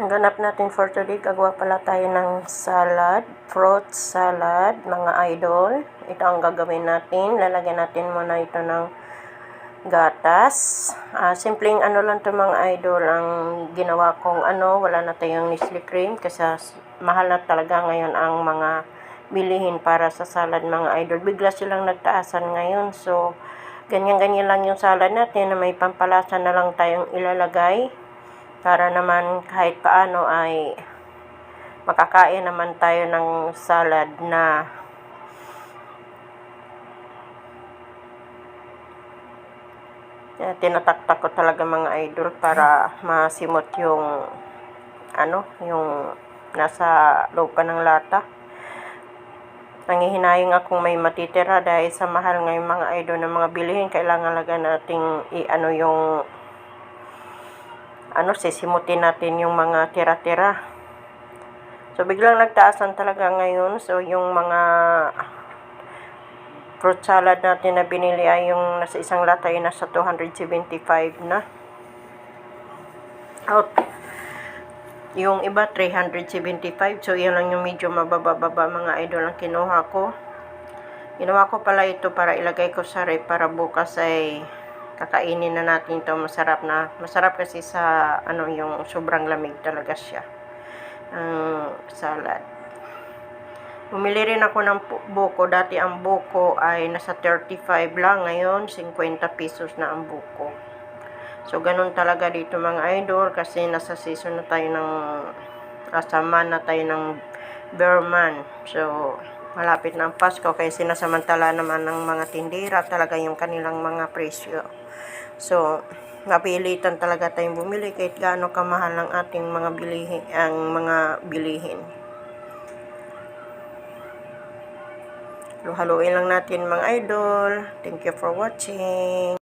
Ganap natin for today, gagawa pala tayo ng salad, fruit salad, mga idol. Ito ang gagawin natin. Lalagyan natin muna ito ng gatas. Ah, simpleng ano lang to mga idol ang ginawa kong ano, wala na tayong Nestle cream kasi mahal na talaga ngayon ang mga bilihin para sa salad mga idol. Bigla silang nagtaasan ngayon. So, ganyan-ganyan lang yung salad natin na may pampalasa na lang tayong ilalagay para naman kahit paano ay makakain naman tayo ng salad na eh, tinataktak ko talaga mga idol para masimot yung ano, yung nasa loob pa ng lata. Nangihinayang akong may matitira dahil sa mahal ngayon mga idol ng mga bilihin. Kailangan laga nating i-ano yung ano, sisimutin natin yung mga tira-tira. So, biglang nagtaasan talaga ngayon. So, yung mga fruit salad natin na binili ay yung nasa isang lata ay nasa 275 na. Out. Yung iba 375. So, yan lang yung medyo mababa-baba mga idol ang kinuha ko. Ginawa ko pala ito para ilagay ko sa rep para bukas ay kakainin na natin ito. Masarap na. Masarap kasi sa ano yung sobrang lamig talaga siya. Ang salad. Bumili rin ako ng buko. Dati ang buko ay nasa 35 lang. Ngayon, 50 pesos na ang buko. So, ganun talaga dito mga idol kasi nasa season na tayo ng asaman na tayo ng Berman. So, malapit na ang Pasko kaya sinasamantala naman ng mga tindira talaga yung kanilang mga presyo. So, napilitan talaga tayong bumili kahit gaano kamahal ang ating mga bilihin, ang mga bilihin. Haluin lang natin mga idol. Thank you for watching.